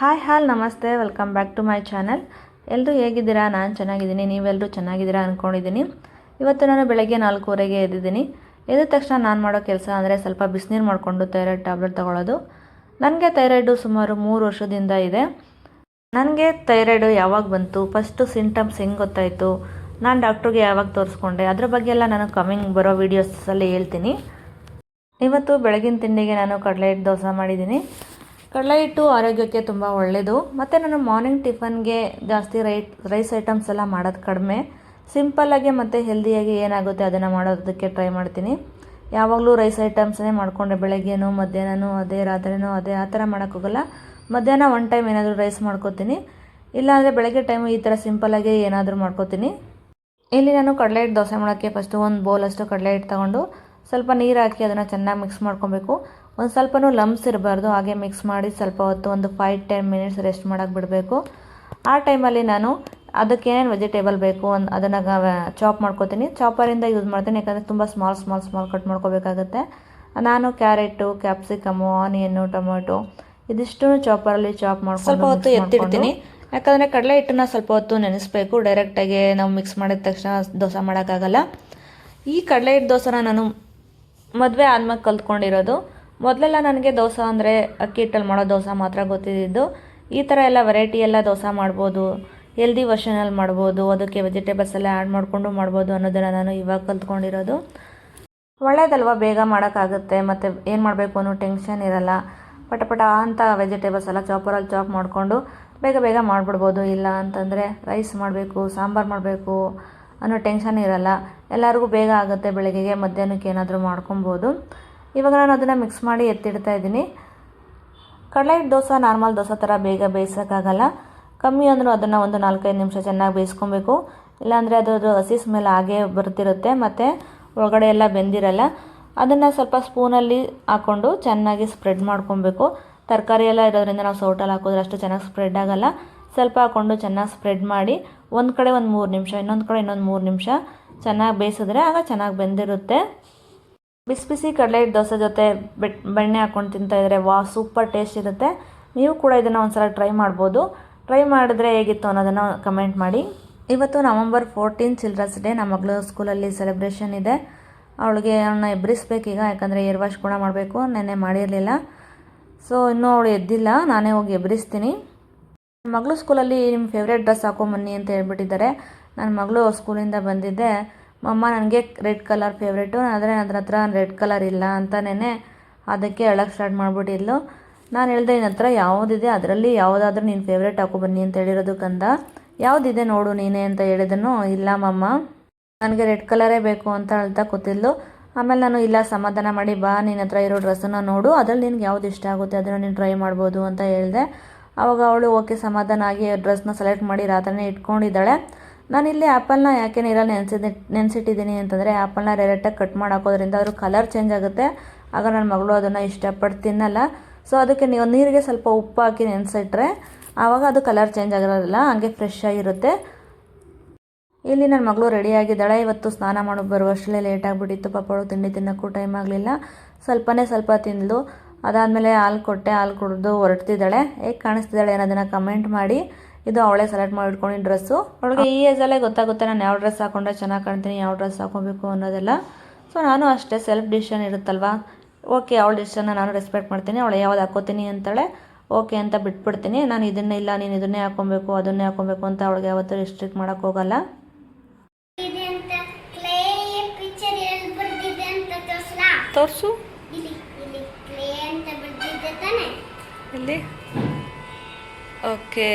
Hi all ನಮಸ್ತೆ welcome back to my channel ಎಲ್ಲರೂ ಹೇಗಿದ್ದೀರಾ? ನಾನು ಚೆನ್ನಾಗಿದ್ದೀನಿ. ನೀವೆಲ್ಲರೂ ಚೆನ್ನಾಗಿದ್ದೀರಾ ಅಂದ್ಕೊಂಡಿದ್ದೀನಿ ಇವತ್ತು ನಾನು ಬೆಳಗ್ಗೆ ನಾಲ್ಕೂವರೆಗೆ ಎದ್ದಿದ್ದೀನಿ. ಎದ್ದ ತಕ್ಷಣ ನಾನು ಮಾಡೋ ಕೆಲಸ ಅಂದರೆ ಸ್ವಲ್ಪ ಬಿಸಿನೀರು ಮಾಡಿಕೊಂಡು ಥೈರಾಯ್ಡ್ ಟ್ಯಾಬ್ಲೆಟ್ ತೊಗೊಳ್ಳೋದು. ನನಗೆ ಥೈರಾಯ್ಡು ಸುಮಾರು ಮೂರು ವರ್ಷದಿಂದ ಇದೆ. ನನಗೆ ಥೈರಾಯ್ಡು ಯಾವಾಗ ಬಂತು? ಫಸ್ಟು ಸಿಂಟಮ್ಸ್ ಹೆಂಗೆ ಗೊತ್ತಾಯಿತು? ನಾನು ಡಾಕ್ಟ್ರಿಗೆ ಯಾವಾಗ ತೋರಿಸ್ಕೊಂಡೆ? ಅದ್ರ ಬಗ್ಗೆ ಎಲ್ಲ ನಾನು ಕಮಿಂಗ್ ಬರೋ ವೀಡಿಯೋಸಲ್ಲಿ ಹೇಳ್ತೀನಿ. ಇವತ್ತು ಬೆಳಗಿನ ತಿಂಡಿಗೆ ನಾನು ಕಡಲೆ ದೋಸೆ ಮಾಡಿದ್ದೀನಿ. ಕಡಲೆ ಹಿಟ್ಟು ಆರೋಗ್ಯಕ್ಕೆ ತುಂಬ ಒಳ್ಳೆಯದು ಮತ್ತು ನಾನು ಮಾರ್ನಿಂಗ್ ಟಿಫನ್ಗೆ ಜಾಸ್ತಿ ರೈಟ್ ರೈಸ್ ಐಟಮ್ಸ್ ಎಲ್ಲ ಮಾಡೋದು ಕಡಿಮೆ. ಸಿಂಪಲ್ಲಾಗಿ ಮತ್ತು ಹೆಲ್ದಿಯಾಗಿ ಏನಾಗುತ್ತೆ ಅದನ್ನು ಮಾಡೋದಕ್ಕೆ ಟ್ರೈ ಮಾಡ್ತೀನಿ. ಯಾವಾಗಲೂ ರೈಸ್ ಐಟಮ್ಸನ್ನೇ ಮಾಡಿಕೊಂಡೆ ಬೆಳಗ್ಗೆನೂ, ಮಧ್ಯಾಹ್ನನೂ, ಅದೇ ರಾತ್ರಿನೂ, ಅದೇ ಆ ಥರ ಮಾಡೋಕ್ಕೋಗಲ್ಲ ಮಧ್ಯಾಹ್ನ ಒನ್ ಟೈಮ್ ಏನಾದರೂ ರೈಸ್ ಮಾಡ್ಕೋತೀನಿ. ಇಲ್ಲಾಂದರೆ ಬೆಳಗ್ಗೆ ಟೈಮು ಈ ಥರ ಸಿಂಪಲ್ಲಾಗಿ ಏನಾದರೂ ಮಾಡ್ಕೋತೀನಿ. ಇಲ್ಲಿ ನಾನು ಕಡಲೆ ಹಿಟ್ಟು ದೋಸೆ ಮಾಡೋಕ್ಕೆ ಫಸ್ಟು ಒಂದು ಬೌಲಷ್ಟು ಕಡಲೆ ಹಿಟ್ಟು ತಗೊಂಡು ಸ್ವಲ್ಪ ನೀರು ಹಾಕಿ ಅದನ್ನು ಚೆನ್ನಾಗಿ ಮಿಕ್ಸ್ ಮಾಡ್ಕೊಬೇಕು. ಒಂದು ಸ್ವಲ್ಪನೂ ಲಂಬ್ಸ್ ಇರಬಾರ್ದು ಹಾಗೆ ಮಿಕ್ಸ್ ಮಾಡಿ ಸ್ವಲ್ಪ ಹೊತ್ತು ಒಂದು ಫೈವ್ ಟೆನ್ ಮಿನಿಟ್ಸ್ ರೆಸ್ಟ್ ಮಾಡೋಕ್ಕೆ ಬಿಡಬೇಕು. ಆ ಟೈಮಲ್ಲಿ ನಾನು ಅದಕ್ಕೆ ಏನೇನು ವೆಜಿಟೇಬಲ್ ಬೇಕು ಒಂದು ಅದನ್ನು ಚಾಪ್ ಮಾಡ್ಕೋತೀನಿ. ಚಾಪರಿಂದ ಯೂಸ್ ಮಾಡ್ತೀನಿ ಯಾಕಂದರೆ ತುಂಬ ಸ್ಮಾಲ್ ಸ್ಮಾಲ್ ಸ್ಮಾಲ್ ಕಟ್ ಮಾಡ್ಕೋಬೇಕಾಗುತ್ತೆ. ನಾನು ಕ್ಯಾರೆಟು ಕ್ಯಾಪ್ಸಿಕಮು ಆನಿಯನ್ನು ಟೊಮೊಟೊ ಇದಿಷ್ಟು ಚಾಪರಲ್ಲಿ ಚಾಪ್ ಮಾಡ್ಕೊಂಡು ಸ್ವಲ್ಪ ಹೊತ್ತು ಎತ್ತಿಡ್ತೀನಿ. ಯಾಕಂದರೆ ಕಡಲೆ ಹಿಟ್ಟನ್ನ ಸ್ವಲ್ಪ ಹೊತ್ತು ನೆನೆಸ್ಬೇಕು. ಡೈರೆಕ್ಟಾಗಿ ನಾವು ಮಿಕ್ಸ್ ಮಾಡಿದ ತಕ್ಷಣ ದೋಸೆ ಮಾಡೋಕ್ಕಾಗಲ್ಲ. ಈ ಕಡಲೆ ಹಿಟ್ಟು ದೋಸೆನ ನಾನು ಮದುವೆ ಆದ್ಮೇಲೆ ಕಲ್ತ್ಕೊಂಡಿರೋದು. ಮೊದಲೆಲ್ಲ ನನಗೆ ದೋಸೆ ಅಂದರೆ ಅಕ್ಕಿ ಹಿಟ್ಟಲ್ಲಿ ಮಾಡೋ ದೋಸೆ ಮಾತ್ರ ಗೊತ್ತಿದ್ದಿದ್ದು. ಈ ಥರ ಎಲ್ಲ ವೆರೈಟಿ ಎಲ್ಲ ದೋಸೆ ಮಾಡ್ಬೋದು. ಹೆಲ್ದಿ ವರ್ಷನಲ್ಲಿ ಮಾಡ್ಬೋದು. ಅದಕ್ಕೆ ವೆಜಿಟೇಬಲ್ಸ್ ಎಲ್ಲ ಆ್ಯಡ್ ಮಾಡಿಕೊಂಡು ಮಾಡ್ಬೋದು ಅನ್ನೋದನ್ನು ನಾನು ಇವಾಗ ಕಲ್ತ್ಕೊಂಡಿರೋದು. ಒಳ್ಳೇದಲ್ವ? ಬೇಗ ಮಾಡೋಕ್ಕಾಗುತ್ತೆ. ಮತ್ತು ಏನು ಮಾಡಬೇಕು ಅನ್ನೋ ಟೆನ್ಷನ್ ಇರಲ್ಲ. ಪಟ ಪಟ ಅಂತ ವೆಜಿಟೇಬಲ್ಸ್ ಎಲ್ಲ ಚಾಪರಲ್ಲಿ ಚಾಪ್ ಮಾಡಿಕೊಂಡು ಬೇಗ ಬೇಗ ಮಾಡಿಬಿಡ್ಬೋದು. ಇಲ್ಲ ಅಂತಂದರೆ ರೈಸ್ ಮಾಡಬೇಕು, ಸಾಂಬಾರು ಮಾಡಬೇಕು ಅನ್ನೋ ಟೆನ್ಷನ್ ಇರಲ್ಲ. ಎಲ್ಲರಿಗೂ ಬೇಗ ಆಗುತ್ತೆ. ಬೆಳಗ್ಗೆಗೆ ಮಧ್ಯಾಹ್ನಕ್ಕೆ ಏನಾದರೂ ಮಾಡ್ಕೊಬೋದು. ಇವಾಗ ನಾನು ಅದನ್ನು ಮಿಕ್ಸ್ ಮಾಡಿ ಎತ್ತಿಡ್ತಾ ಇದ್ದೀನಿ. ಕಡಲೆ ದೋಸೆ ನಾರ್ಮಲ್ ದೋಸೆ ಥರ ಬೇಗ ಬೇಯಿಸೋಕ್ಕಾಗಲ್ಲ. ಕಮ್ಮಿ ಅಂದರೂ ಅದನ್ನು ಒಂದು ನಾಲ್ಕೈದು ನಿಮಿಷ ಚೆನ್ನಾಗಿ ಬೇಯಿಸ್ಕೊಬೇಕು. ಇಲ್ಲಾಂದರೆ ಅದು ಹಸಿ ಸ್ಮೆಲ್ ಹಾಗೇ ಬರ್ತಿರುತ್ತೆ, ಮತ್ತು ಒಳಗಡೆ ಎಲ್ಲ ಬೆಂದಿರಲ್ಲ. ಅದನ್ನು ಸ್ವಲ್ಪ ಸ್ಪೂನಲ್ಲಿ ಹಾಕ್ಕೊಂಡು ಚೆನ್ನಾಗಿ ಸ್ಪ್ರೆಡ್ ಮಾಡ್ಕೊಬೇಕು. ತರಕಾರಿ ಎಲ್ಲ ಇರೋದ್ರಿಂದ ನಾವು ಸೌಟಲ್ಲಿ ಹಾಕಿದ್ರೆ ಅಷ್ಟು ಚೆನ್ನಾಗಿ ಸ್ಪ್ರೆಡ್ ಆಗೋಲ್ಲ. ಸ್ವಲ್ಪ ಹಾಕ್ಕೊಂಡು ಚೆನ್ನಾಗಿ ಸ್ಪ್ರೆಡ್ ಮಾಡಿ ಒಂದು ಕಡೆ ಒಂದು ಮೂರು ನಿಮಿಷ, ಇನ್ನೊಂದು ಕಡೆ ಇನ್ನೊಂದು ಮೂರು ನಿಮಿಷ ಚೆನ್ನಾಗಿ ಬೇಯಿಸಿದ್ರೆ ಆಗ ಚೆನ್ನಾಗಿ ಬೆಂದಿರುತ್ತೆ. ಬಿಸಿ ಬಿಸಿ ಕಡಲೆ ದೋಸೆ ಜೊತೆ ಬೆಟ್, ಬೆಣ್ಣೆ ಹಾಕ್ಕೊಂಡು ತಿಂತಾಯಿದ್ರೆ ವಾ ಸೂಪರ್ ಟೇಸ್ಟ್ ಇರುತ್ತೆ. ನೀವು ಕೂಡ ಇದನ್ನು ಒಂದ್ಸಲ ಟ್ರೈ ಮಾಡ್ಬೋದು. ಟ್ರೈ ಮಾಡಿದ್ರೆ ಹೇಗಿತ್ತು ಅನ್ನೋದನ್ನು ಕಮೆಂಟ್ ಮಾಡಿ. ಇವತ್ತು ನವಂಬರ್ ಫೋರ್ಟೀನ್ ಚಿಲ್ಡ್ರನ್ಸ್ ಡೇ ನಮ್ಮ ಮಗಳು ಸ್ಕೂಲಲ್ಲಿ ಸೆಲೆಬ್ರೇಷನ್ ಇದೆ. ಅವಳಿಗೆ ಅವನ್ನ ಎಬ್ಬರಿಸ್ಬೇಕೀಗ ಯಾಕಂದರೆ ಏರ್ ವಾಶ್ ಕೂಡ ಮಾಡಬೇಕು. ನೆನ್ನೆ ಮಾಡಿರಲಿಲ್ಲ. ಸೊ ಇನ್ನೂ ಅವಳು ಎದ್ದಿಲ್ಲ. ನಾನೇ ಹೋಗಿ ಎಬ್ಬರಿಸ್ತೀನಿ. ನನ್ನ ಮಗಳು ಸ್ಕೂಲಲ್ಲಿ ನಿಮ್ಮ ಫೇವ್ರೇಟ್ ಡ್ರೆಸ್ ಹಾಕೊಂಬನ್ನಿ ಅಂತ ಹೇಳ್ಬಿಟ್ಟಿದ್ದಾರೆ. ನನ್ನ ಮಗಳು ಸ್ಕೂಲಿಂದ ಬಂದಿದ್ದೆ. ಮಮ್ಮ ನನಗೆ ರೆಡ್ ಕಲರ್ ಫೇವ್ರೇಟು ಆದರೆ ನನ್ನ ಹತ್ರ ರೆಡ್ ಕಲರ್ ಇಲ್ಲ ಅಂತಲೇ ಅದಕ್ಕೆ ಹೇಳಕ್ಕೆ ಸ್ಟಾರ್ಟ್ ಮಾಡಿಬಿಟ್ಟಿದ್ಲು. ನಾನು ಹೇಳಿದೆ ನಿನ್ನ ಹತ್ರ ಯಾವುದಿದೆ ಅದರಲ್ಲಿ ಯಾವುದಾದ್ರೂ ನೀನು ಫೇವ್ರೇಟ್ ಹಾಕೊಬನ್ನಿ ಅಂತ ಹೇಳಿರೋದು ಕಂದ. ಯಾವುದಿದೆ ನೋಡು ನೀನೇ ಅಂತ ಹೇಳಿದನು. ಇಲ್ಲ ಮಮ್ಮ ನನಗೆ ರೆಡ್ ಕಲರೇ ಬೇಕು ಅಂತ ಹೇಳ್ತಾ ಕೂತಿದ್ಲು. ಆಮೇಲೆ ನಾನು, ಇಲ್ಲ, ಸಮಾಧಾನ ಮಾಡಿ ಬಾ ನಿನ್ನ ಹತ್ರ ಇರೋ ಡ್ರೆಸ್ಸನ್ನು ನೋಡು. ಅದರಲ್ಲಿ ನಿನಗೆ ಯಾವ್ದು ಇಷ್ಟ ಆಗುತ್ತೆ ಅದನ್ನು ನೀನು ಟ್ರೈ ಮಾಡ್ಬೋದು ಅಂತ ಹೇಳಿದೆ. ಅವಾಗ ಅವಳು ಓಕೆ ಸಮಾಧಾನ ಆಗಿ ಡ್ರೆಸ್ನ ಸೆಲೆಕ್ಟ್ ಮಾಡಿ ರಾತ್ರಿನೇ ಇಟ್ಕೊಂಡಿದ್ದಾಳೆ. ನಾನಿಲ್ಲಿ ಆ್ಯಪಲ್ನ ಯಾಕೆ ನೀರಲ್ಲಿ ನೆನೆಸಿದ್ದೆ ನೆನೆಸಿಟ್ಟಿದ್ದೀನಿ ಅಂತಂದರೆ ಆ್ಯಪಲ್ನ ಡೈರೆಕ್ಟಾಗಿ ಕಟ್ ಮಾಡಿ ಹಾಕೋದ್ರಿಂದ ಅದ್ರ ಕಲರ್ ಚೇಂಜ್ ಆಗುತ್ತೆ. ಆಗ ನನ್ನ ಮಗಳು ಅದನ್ನು ಇಷ್ಟಪಟ್ಟು ತಿನ್ನಲ್ಲ. ಸೊ ಅದಕ್ಕೆ ನೀವು ನೀರಿಗೆ ಸ್ವಲ್ಪ ಉಪ್ಪು ಹಾಕಿ ನೆನೆಸಿಟ್ರೆ ಆವಾಗ ಅದು ಕಲರ್ ಚೇಂಜ್ ಆಗಿರೋದಿಲ್ಲ, ಹಂಗೆ ಫ್ರೆಶ್ ಆಗಿರುತ್ತೆ ಇಲ್ಲಿ ನನ್ನ ಮಗಳು ರೆಡಿಯಾಗಿದ್ದಾಳೆ ಇವತ್ತು ಸ್ನಾನ ಮಾಡೋ ಬರುವಷ್ಟೇ ಲೇಟ್ ಆಗಿಬಿಟ್ಟಿತ್ತು. ಪಾಪ ಅವಳು ತಿಂಡಿ ತಿನ್ನೋಕ್ಕೂ ಟೈಮ್ ಆಗಲಿಲ್ಲ. ಸ್ವಲ್ಪನೇ ಸ್ವಲ್ಪ ತಿಂದಳು ಅದಾದಮೇಲೆ ಹಾಲು ಕೊಟ್ಟೆ, ಹಾಲು ಕುಡಿದು ಹೊರಡ್ತಿದ್ದಾಳೆ. ಹೇಗೆ ಕಾಣಿಸ್ತಿದ್ದಾಳೆ ಅನ್ನೋದನ್ನು ಕಮೆಂಟ್ ಮಾಡಿ. ಇದು ಅವಳೆ ಸೆಲೆಕ್ಟ್ ಮಾಡಿ ಇಟ್ಕೊಂಡಿದ್ದ ಡ್ರೆಸ್ಸು ಅವಳಿಗೆ ಈ ಏಜಲ್ಲೇ ಗೊತ್ತಾಗುತ್ತೆ ನಾನು ಯಾವ ಡ್ರೆಸ್ ಹಾಕೊಂಡ್ರೆ ಚೆನ್ನಾಗಿ ಕಾಣ್ತೀನಿ ಯಾವ ಡ್ರೆಸ್ ಹಾಕೊಬೇಕು ಅನ್ನೋದೆಲ್ಲ. ಸೊ ನಾನು ಅಷ್ಟೇ ಸೆಲ್ಫ್ ಡಿಸಿಷನ್ ಇರುತ್ತಲ್ವ? ಓಕೆ ಅವಳ ಡಿಸಿಷನ್ನ ನಾನು ರೆಸ್ಪೆಕ್ಟ್ ಮಾಡ್ತೀನಿ ಅವಳು ಯಾವ್ದು ಹಾಕೋತೀನಿ ಅಂತಾಳೆ ಓಕೆ ಅಂತ ಬಿಟ್ಬಿಡ್ತೀನಿ. ನಾನು ಇದನ್ನೇ ಇಲ್ಲ ನೀನು ಇದನ್ನೇ ಹಾಕೊಬೇಕು ಅದನ್ನೇ ಹಾಕೊಬೇಕು ಅಂತ ಅವಳಿಗೆ ಯಾವತ್ತೂ ರಿಸ್ಟ್ರಿಕ್ಟ್ ಮಾಡೋಕ್ಕೆ ಹೋಗಲ್ಲ. ತೋರಿಸು. ಇಲ್ಲಿ ಇಲ್ಲಿ ಕ್ಲೇ ಅಂತ ತಾನೆ. ಇಲ್ಲಿ. ಓಕೆ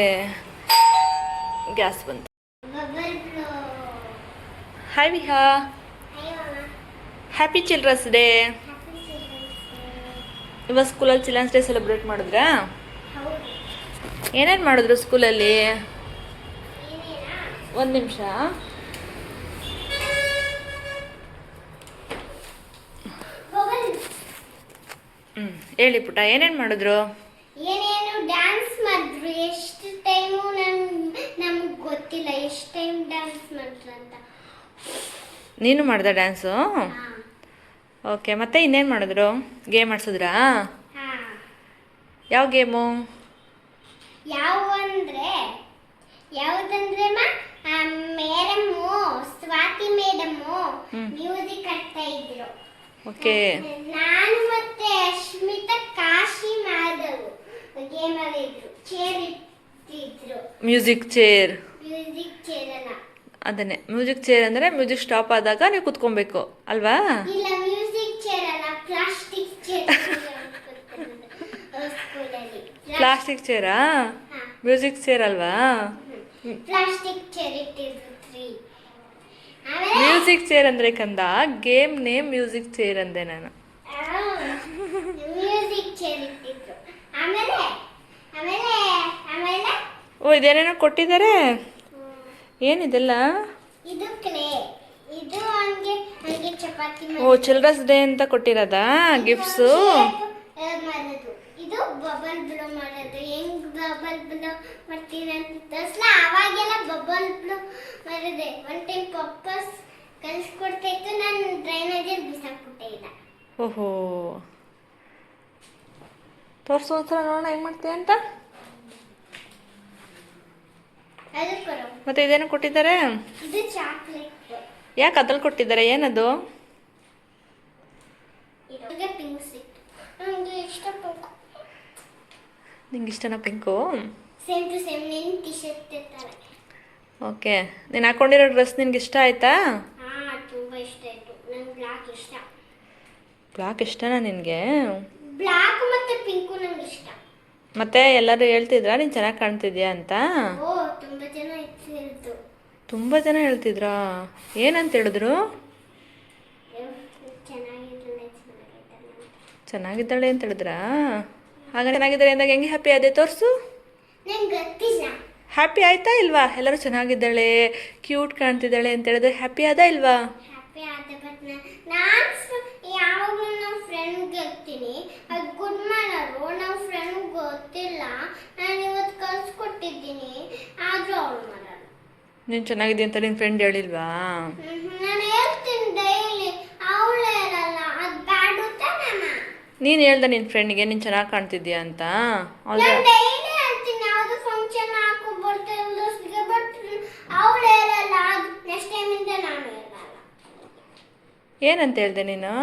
ಗ್ಯಾಸ್ ಬಂತು. Hi Viha happy children's day ಇವಾಗ ಸ್ಕೂಲಲ್ಲಿ ಚಿಲ್ಡ್ರನ್ಸ್ ಡೇ ಸೆಲೆಬ್ರೇಟ್ ಮಾಡಿದ್ರಾ? ಹೌದು ಏನೇನು ಮಾಡಿದ್ರು ಸ್ಕೂಲಲ್ಲಿ? ಏನೇನಾ ಒಂದು ನಿಮಿಷ. ಹ್ಞೂ ಹೇಳಿ ಪುಟ ಏನೇನು ಮಾಡಿದ್ರು? ಏನೇನು ಡ್ಯಾನ್ಸ್ ಮಾಡಿದ್ರು? ಎಷ್ಟು ಟೈಮು ನನ್ ಗೊತ್ತಿಲ್ಲ ಎಷ್ಟು ಟೈಮ್ ಡ್ಯಾನ್ಸ್ ಮಾಡಿದ್ರು ಅಂತ. ನೀನು ಮಾಡ್ದೆ ಡ್ಯಾನ್ಸು ಓಕೆ ಮತ್ತೆ ಇನ್ನೇನು ಮಾಡಿದ್ರು? ಗೇಮ್ ಆಡ್ಸಿದ್ರಾ? ಯಾವ ಗೇಮು ಯಾವ ಅಂದ್ರೆ ಯಾವುದಂದ್ರೆ ಮೇಡಮ್ಮು ಸ್ವಾತಿ ಮೇಡಮ್ಮು ಮ್ಯೂಸಿಕ್ ಆಡ್ತಾ ಇದ್ರು. ಓಕೆ ನಾನು ಮತ್ತೆ ಅಶ್ಮಿತಾ ಕಾಶಿ ಮಾಧವ್ ಗೇಮ್ ಇದ್ರು ಚೇರ್ ಇಟ್ಟಿದ್ರು. ಮ್ಯೂಸಿಕ್ ಚೇರ್ ಅದನ್ನೇ. ಮ್ಯೂಸಿಕ್ ಚೇರ್ ಅಂದರೆ ಮ್ಯೂಸಿಕ್ ಸ್ಟಾಪ್ ಆದಾಗ ನೀವು ಕುತ್ಕೊಬೇಕು. ಅಲ್ವಾ? ಪ್ಲಾಸ್ಟಿಕ್ ಚೇರ್ ಮ್ಯೂಸಿಕ್ ಚೇರ್ ಅಲ್ವಾ? ಮ್ಯೂಸಿಕ್ ಚೇರ್ ಅಂದರೆ ಕಂದ? ಗೇಮ್ ನೇಮ್ ಮ್ಯೂಸಿಕ್ ಚೇರ್ ಅಂದೆ ನಾನು. ಓ ಇದೇನೇನೋ ಕೊಟ್ಟಿದ್ದಾರೆ? ಏನಿದೆಲ್ಲ? ಇದು ಕ್ಲೇ ಇದು ಹಂಗೆ ಹಂಗೆ ಚಪಾತಿ ಓ ಚಿಲ್ಡ್ರನ್ಸ್ ಡೇ ಅಂತ ಕೊಟ್ಟಿರೋದಾ? ಗಿಫ್ಟ್ಸು ಮಾಡೋದು. ಇದು ಬಬಲ್ ಬ್ಲೋ ಮಾಡೋದು. ಹೆಂಗ್ ಬಬಲ್ ಬ್ಲೋ ಮಾಡ್ತೀನಿ ಅಂತ ತೋರ್ಸ್ಲ ಅವಾಗೆಲ್ಲ ಬಬಲ್ ಬ್ಲೋ ಮಾಡಿದೆ. ಒನ್ ಟೈಮ್ ಪಪ್ಪಸ್ ಕಲಿಸ್ಕೊಡ್ತಾ ಇತ್ತು. ನಾನು ಡ್ರೈನೇಜಲ್ಲಿ ಬಿಸಾಕ್ಬಿಟ್ಟೆ ಇಲ್ಲ ಓಹೋ. ತೋರ್ಸೋ ಒಂದ್ಸಲ ನೋಡೋಣ ಹೆಂಗೆ ಮಾಡ್ತೀಯ ಅಂತ? ಮತ್ತೆ ಇದೇನು ಕೊಟ್ಟಿದ್ದಾರೆ? ಯಾಕೆ ಅದ್ರಲ್ಲಿ ಕೊಟ್ಟಿದ್ದಾರೆ? ಏನದು? ನಿಂಗೆ ಇಷ್ಟನಾ ಪಿಂಕು ಓಕೆ. ನೀನು ಹಾಕೊಂಡಿರೋ ಡ್ರೆಸ್ ನಿನ್ಗೆ ಇಷ್ಟ ಆಯ್ತಾ? ಬ್ಲಾಕ್ ಇಷ್ಟ ಬ್ಲಾಕ್ ಇಷ್ಟನಾ ನಿನಗೆ? ಬ್ಲಾಕ್ ಮತ್ತೆ ಪಿಂಕು ನಂಗೆ ಇಷ್ಟ. ಮತ್ತೆ ಎಲ್ಲರೂ ಹೇಳ್ತಿದ್ರಾ? ನೀನು ಚೆನ್ನಾಗಿ ಕಾಣ್ತಿದ್ಯಾ ಅಂತ? ತುಂಬಾ ಜನ ಇತ್ತು ತುಂಬ ಜನ ಹೇಳ್ತಿದ್ರಾ? ಏನಂತ ಹೇಳಿದ್ರು? ಚೆನ್ನಾಗಿದ್ದಾಳೆ ಅಂತ ಹೇಳಿದ್ರಾ? ಹಾಗೆ ಚೆನ್ನಾಗಿದ್ದಾಳೆ ಅಂದಾಗ ಹೆಂಗೆ ಹ್ಯಾಪಿ ಅದೇ ತೋರಿಸು. ಹ್ಯಾಪಿ ಆಯ್ತಾ ಇಲ್ವಾ? ಎಲ್ಲರೂ ಚೆನ್ನಾಗಿದ್ದಾಳೆ ಕ್ಯೂಟ್ ಕಾಣ್ತಿದ್ದಾಳೆ ಅಂತ ಹೇಳಿದ್ರೆ ಹ್ಯಾಪಿ ಆದ ಇಲ್ವಾ? ಗುಡ್ ಮಾರ್ನಿಂಗ್ ಬಟ್ ನಾನು ಯಾವಾಗಲೂ ನಮ್ಮ ಫ್ರೆಂಡ್ಗೆ ಹೇಳ್ತೀನಿ ಅದು ಗುಡ್ ಮಾಡೋರು ನಮ್ಮ ಫ್ರೆಂಡ್ ಗೊತ್ತಿಲ್ಲ ನಾನು ಇವತ್ತು ಕಳ್ಸ್ಕೊಟ್ಟಿದ್ದೀನಿ ಆದರೂ ಅವಳು ಮಾಡಲ್ಲ ನೀನು ಚೆನ್ನಾಗಿದೆ ಅಂತ ನಿನ್ನ ಫ್ರೆಂಡ್ ಹೇಳಿಲ್ವಾ? ನಾನು ಹೇಳ್ದೆ ನಿನ್ನ ಫ್ರೆಂಡ್ಗೆ ನೀನು ಚೆನ್ನಾಗಿ ಕಾಣ್ತಿದ್ಯಾ ಅಂತ. ಅವಳು ಏನಂತ ಹೇಳ್ದೆ ನೀನು?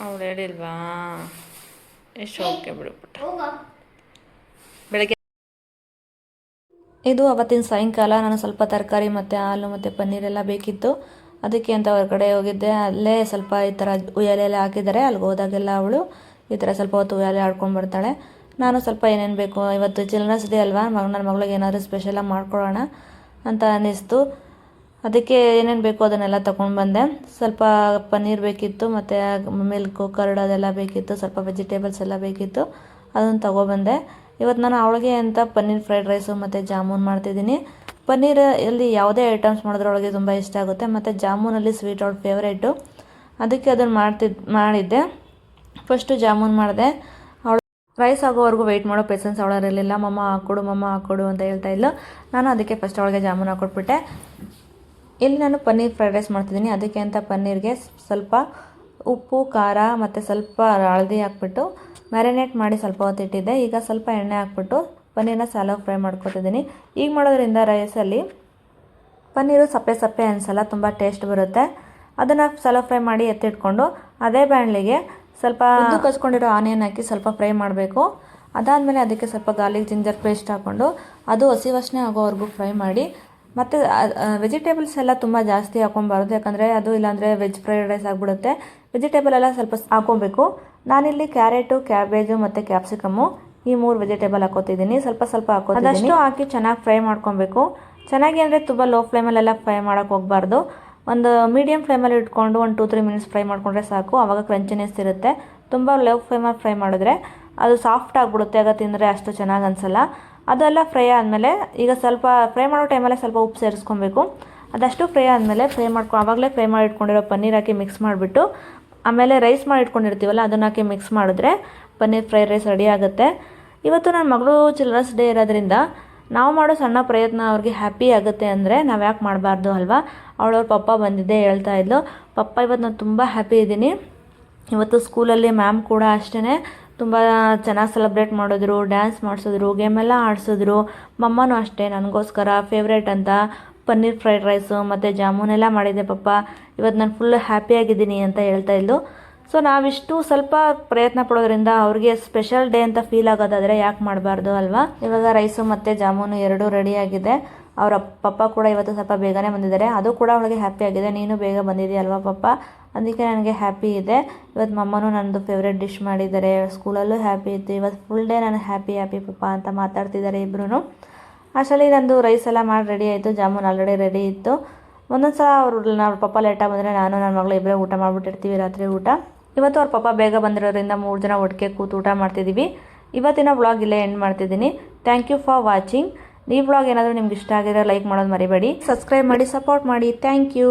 ಅವಳು ಹೇಳಿಲ್ವಾ? ಎಷ್ಟು ಓಕೆ ಬಿಡು ಪುಟ್ಟ ಹೋಗೋ ಬೆಳಗ್ಗೆ ಇದು ಅವತ್ತಿನ ಸಾಯಂಕಾಲ. ನಾನು ಸ್ವಲ್ಪ ತರಕಾರಿ ಮತ್ತು ಹಾಲು ಮತ್ತು ಪನ್ನೀರೆಲ್ಲ ಬೇಕಿತ್ತು. ಅದಕ್ಕೆ ಅಂತ ಹೊರಗಡೆ ಹೋಗಿದ್ದೆ. ಅಲ್ಲೇ ಸ್ವಲ್ಪ ಈ ಥರ ಉಯ್ಯಾಲೆಲ್ಲ ಹಾಕಿದ್ದಾರೆ. ಅಲ್ಲಿಗೆ ಹೋದಾಗೆಲ್ಲ ಅವಳು ಈ ಥರ ಸ್ವಲ್ಪ ಹೊತ್ತು ಉಯ್ಯಾಲೆ ಆಡ್ಕೊಂಡು ಬರ್ತಾಳೆ. ನಾನು ಸ್ವಲ್ಪ ಏನೇನು ಬೇಕು? ಇವತ್ತು ಚಿಲ್ಡ್ರನ್ಸ್ ಡೇ ಅಲ್ವಾ? ಮಗ ನನ್ನ ಮಗಳಿಗೆ ಏನಾದರೂ ಸ್ಪೆಷಲಾಗಿ ಮಾಡ್ಕೊಳ್ಳೋಣ ಅಂತ ಅನ್ನಿಸ್ತು. ಅದಕ್ಕೆ ಏನೇನು ಬೇಕು ಅದನ್ನೆಲ್ಲ ತೊಗೊಂಡು ಬಂದೆ. ಸ್ವಲ್ಪ ಪನ್ನೀರ್ ಬೇಕಿತ್ತು ಮತ್ತು ಮಿಲ್ಕು, ಕರ್ಡ್ ಅದೆಲ್ಲ ಬೇಕಿತ್ತು. ಸ್ವಲ್ಪ ವೆಜಿಟೇಬಲ್ಸ್ ಎಲ್ಲ ಬೇಕಿತ್ತು. ಅದನ್ನು ತೊಗೊಬಂದೆ ಇವತ್ತು ನಾನು ಅವಳಿಗೆ ಅಂತ ಪನ್ನೀರ್ ಫ್ರೈಡ್ ರೈಸು ಮತ್ತು ಜಾಮೂನ್ ಮಾಡ್ತಿದ್ದೀನಿ. ಪನ್ನೀರ್ ಇಲ್ಲಿ ಯಾವುದೇ ಐಟಮ್ಸ್ ಮಾಡಿದ್ರೆ ಅವಳಿಗೆ ತುಂಬ ಇಷ್ಟ ಆಗುತ್ತೆ. ಮತ್ತು ಜಾಮೂನಲ್ಲಿ ಸ್ವೀಟ್ ಅವಳ ಫೇವ್ರೇಟು ಅದಕ್ಕೆ ಅದನ್ನು ಮಾಡ್ತಿದ್, ಮಾಡಿದ್ದೆ. ಫಸ್ಟು ಜಾಮೂನ್ ಮಾಡಿದೆ. ಅವಳು ರೈಸ್ ಆಗೋವರೆಗೂ ವೆಯ್ಟ್ ಮಾಡೋ ಪೇಷನ್ಸ್ ಅವಳರಿರಲಿಲ್ಲ ಮಮ್ಮ, ಹಾಕ್ಕೊಡು ಮಮ್ಮ, ಹಾಕ್ಕೊಡು ಅಂತ ಹೇಳ್ತಾ ಇದ್ಲು. ನಾನು ಅದಕ್ಕೆ ಫಸ್ಟ್ ಅವಳಿಗೆ ಜಾಮೂನ್ ಹಾಕ್ಕೊಟ್ಬಿಟ್ಟೆ ಇಲ್ಲಿ ನಾನು ಪನ್ನೀರ್ ಫ್ರೈಡ್ ರೈಸ್ ಮಾಡ್ತಿದ್ದೀನಿ. ಅದಕ್ಕೆ ಅಂತ ಪನ್ನೀರ್ಗೆ ಸ್ವಲ್ಪ ಉಪ್ಪು, ಖಾರ ಮತ್ತು ಸ್ವಲ್ಪ ಹಳದಿ ಹಾಕ್ಬಿಟ್ಟು ಮ್ಯಾರಿನೇಟ್ ಮಾಡಿ ಸ್ವಲ್ಪ ಹೊತ್ತು ಇಟ್ಟಿದ್ದೆ. ಈಗ ಸ್ವಲ್ಪ ಎಣ್ಣೆ ಹಾಕ್ಬಿಟ್ಟು ಪನ್ನೀರನ್ನ ಸಾಲೋ ಫ್ರೈ ಮಾಡ್ಕೊತಿದ್ದೀನಿ. ಈಗ ಮಾಡೋದ್ರಿಂದ ರೈಸಲ್ಲಿ ಪನ್ನೀರು ಸಪ್ಪೆ ಸಪ್ಪೆ ಅನಿಸಲ್ಲ, ತುಂಬ ಟೇಸ್ಟ್ ಬರುತ್ತೆ. ಅದನ್ನು ಸಲ ಫ್ರೈ ಮಾಡಿ ಎತ್ತಿಟ್ಕೊಂಡು ಅದೇ ಬಾಣಲಿಗೆ ಸ್ವಲ್ಪ ಉದ್ದು ಕಚ್ಕೊಂಡಿರೋ ಆನಿಯನ್ ಹಾಕಿ ಸ್ವಲ್ಪ ಫ್ರೈ ಮಾಡಬೇಕು. ಅದಾದಮೇಲೆ ಅದಕ್ಕೆ ಸ್ವಲ್ಪ ಗಾರ್ಲಿಕ್ ಜಿಂಜರ್ ಪೇಸ್ಟ್ ಹಾಕ್ಕೊಂಡು ಅದು ಹಸಿ ವಾಸನೆ ಆಗೋವರೆಗೂ ಫ್ರೈ ಮಾಡಿ. ಮತ್ತು ವೆಜಿಟೇಬಲ್ಸ್ ಎಲ್ಲ ತುಂಬ ಜಾಸ್ತಿ ಹಾಕೊಬಾರ್ದು ಯಾಕಂದರೆ ಅದು ಇಲ್ಲಾಂದರೆ ವೆಜ್ ಫ್ರೈಡ್ ರೈಸ್ ಆಗಿಬಿಡುತ್ತೆ. ವೆಜಿಟೇಬಲ್ ಎಲ್ಲ ಸ್ವಲ್ಪ ಹಾಕೊಬೇಕು ನಾನಿಲ್ಲಿ ಕ್ಯಾರೆಟು, ಕ್ಯಾಬೇಜು ಮತ್ತು ಕ್ಯಾಪ್ಸಿಕಮ್ಮು ಈ ಮೂರು ವೆಜಿಟೇಬಲ್ ಹಾಕೋತಿದ್ದೀನಿ. ಸ್ವಲ್ಪ ಸ್ವಲ್ಪ ಹಾಕೋತಿದ್ದೀನಿ. ಅದಷ್ಟು ಹಾಕಿ ಚೆನ್ನಾಗಿ ಫ್ರೈ ಮಾಡ್ಕೊಬೇಕು. ಚೆನ್ನಾಗಿ ಅಂದರೆ ತುಂಬ ಲೋ ಫ್ಲೇಮಲ್ಲೆಲ್ಲ ಫ್ರೈ ಮಾಡೋಕ್ಕೆ ಹೋಗಬಾರ್ದು. ಒಂದು ಮೀಡಿಯಮ್ ಫ್ಲೇಮಲ್ಲಿ ಇಟ್ಕೊಂಡು ಒಂದು ಟೂ ತ್ರೀ ಮಿನಿಟ್ಸ್ ಫ್ರೈ ಮಾಡಿಕೊಂಡ್ರೆ ಸಾಕು. ಆವಾಗ ಕ್ರಂಚಿನೆಸ್ ಇರುತ್ತೆ. ತುಂಬ ಲೋ ಫ್ಲೇಮಲ್ಲಿ ಫ್ರೈ ಮಾಡಿದ್ರೆ ಅದು ಸಾಫ್ಟ್ ಆಗಿಬಿಡುತ್ತೆ. ಆಗ ತಿಂದರೆ ಅಷ್ಟು ಚೆನ್ನಾಗಿ ಅನಿಸಲ್ಲ. ಅದೆಲ್ಲ ಫ್ರೈ ಆದಮೇಲೆ ಈಗ ಸ್ವಲ್ಪ ಫ್ರೈ ಮಾಡೋ ಟೈಮಲ್ಲೇ ಸ್ವಲ್ಪ ಉಪ್ಪು ಸೇರಿಸ್ಕೊಬೇಕು. ಅದಷ್ಟು ಫ್ರೈ ಆದಮೇಲೆ ಫ್ರೈ ಮಾಡ್ಕೊ ಆವಾಗಲೇ ಫ್ರೈ ಮಾಡಿ ಇಟ್ಕೊಂಡಿರೋ ಪನ್ನೀರ್ ಹಾಕಿ ಮಿಕ್ಸ್ ಮಾಡಿಬಿಟ್ಟು ಆಮೇಲೆ ರೈಸ್ ಮಾಡಿ ಇಟ್ಕೊಂಡಿರ್ತೀವಲ್ಲ ಅದನ್ನ ಹಾಕಿ ಮಿಕ್ಸ್ ಮಾಡಿದ್ರೆ ಪನ್ನೀರ್ ಫ್ರೈಡ್ ರೈಸ್ ರೆಡಿ ಆಗುತ್ತೆ. ಇವತ್ತು ನನ್ನ ಮಗಳು ಚಿಲ್ಡ್ರನ್ಸ್ ಡೇ ಇರೋದ್ರಿಂದ ನಾವು ಮಾಡೋ ಸಣ್ಣ ಪ್ರಯತ್ನ ಅವ್ರಿಗೆ ಹ್ಯಾಪಿ ಆಗುತ್ತೆ ಅಂದರೆ ನಾವು ಯಾಕೆ ಮಾಡಬಾರ್ದು ಅಲ್ವಾ? ಅವಳವ್ರ ಪಪ್ಪ ಬಂದಿದ್ದೆ ಹೇಳ್ತಾ ಇದ್ಲು. ಪಪ್ಪ ಇವತ್ತು ನಾನು ತುಂಬ ಹ್ಯಾಪಿ ಇದ್ದೀನಿ ಇವತ್ತು ಸ್ಕೂಲಲ್ಲಿ ಮ್ಯಾಮ್ ಕೂಡ ಅಷ್ಟೇ ತುಂಬ ಚೆನ್ನಾಗಿ ಸೆಲೆಬ್ರೇಟ್ ಮಾಡಿದ್ರು ಡ್ಯಾನ್ಸ್ ಮಾಡಿಸಿದ್ರು ಗೇಮೆಲ್ಲ ಆಡಿಸಿದ್ರು. ಮಮ್ಮನೂ ಅಷ್ಟೇ, ನನಗೋಸ್ಕರ ಫೇವ್ರೇಟ್ ಅಂತ. ಪನ್ನೀರ್ ಫ್ರೈಡ್ ರೈಸು ಮತ್ತು ಜಾಮೂನೆಲ್ಲ ಮಾಡಿದ್ದೆ ಪಪ್ಪ. ಇವತ್ತು ನಾನು ಫುಲ್ ಹ್ಯಾಪಿಯಾಗಿದ್ದೀನಿ ಅಂತ ಹೇಳ್ತಾ ಇದ್ಲು. ಸೊ ನಾವಿಷ್ಟು ಸ್ವಲ್ಪ ಪ್ರಯತ್ನ ಪಡೋದ್ರಿಂದ ಅವ್ರಿಗೆ ಸ್ಪೆಷಲ್ ಡೇ ಅಂತ ಫೀಲ್ ಆಗೋದಾದರೆ ಯಾಕೆ ಮಾಡಬಾರ್ದು ಅಲ್ವಾ? ಇವಾಗ ರೈಸು ಮತ್ತು ಜಾಮೂನು ಎರಡೂ ರೆಡಿಯಾಗಿದೆ ಅವರ ಪಪ್ಪ ಕೂಡ ಇವತ್ತು ಸ್ವಲ್ಪ ಬೇಗನೆ ಬಂದಿದ್ದಾರೆ. ಅದು ಕೂಡ ಅವಳಿಗೆ ಹ್ಯಾಪಿ ಆಗಿದೆ. ನೀನು ಬೇಗ ಬಂದಿದ್ದೀಯ ಅಲ್ವಾ ಪಪ್ಪ? ಅದಕ್ಕೆ ನನಗೆ ಹ್ಯಾಪಿ ಇದೆ. ಇವತ್ತು ಮಮ್ಮನೂ ನನ್ನದು ಫೇವ್ರೆಟ್ ಡಿಶ್ ಮಾಡಿದ್ದಾರೆ. ಸ್ಕೂಲಲ್ಲೂ ಹ್ಯಾಪಿ ಇತ್ತು. ಇವತ್ತು ಫುಲ್ ಡೇ ನಾನು ಹ್ಯಾಪಿ ಹ್ಯಾಪಿ ಪಪ್ಪ ಅಂತ ಮಾತಾಡ್ತಿದ್ದಾರೆ ಇಬ್ಬರೂ ಅಷ್ಟರಲ್ಲಿ ನಂದು ರೈಸ್ ಎಲ್ಲ ಮಾಡಿ ರೆಡಿ ಆಯಿತು, ಜಾಮೂನ್ ಆಲ್ರೆಡಿ ರೆಡಿ ಇತ್ತು. ಒಂದೊಂದು ಸಲ ಅವ್ರು ಅವ್ರ ಪಪ್ಪ ಲೇಟಾಗಿ ಬಂದರೆ ನಾನು ನನ್ನ ಮಗಳು ಇಬ್ಬರೇ ಊಟ ಮಾಡಿಬಿಟ್ಟಿರ್ತೀವಿ ರಾತ್ರಿ ಊಟ. ಇವತ್ತು ಅವ್ರ ಪಪ್ಪ ಬೇಗ ಬಂದಿರೋದ್ರಿಂದ ಮೂರು ಜನ ಒಟ್ಟಿಗೆ ಕೂತು ಊಟ ಮಾಡ್ತಿದ್ದೀವಿ ಇವತ್ತಿನ ವ್ಲಾಗ್ ಇಲ್ಲೇ ಎಂಡ್ ಮಾಡ್ತಿದ್ದೀನಿ. ಥ್ಯಾಂಕ್ ಯು ಫಾರ್ ವಾಚಿಂಗ್ ಈ ವ್ಲಾಗ್ ಏನಾದರೂ ನಿಮ್ಗೆ ಇಷ್ಟ ಆಗಿದ್ರೆ ಲೈಕ್ ಮಾಡೋದು ಮರಿಬೇಡಿ. ಸಬ್ಸ್ಕ್ರೈಬ್ ಮಾಡಿ ಸಪೋರ್ಟ್ ಮಾಡಿ. Thank you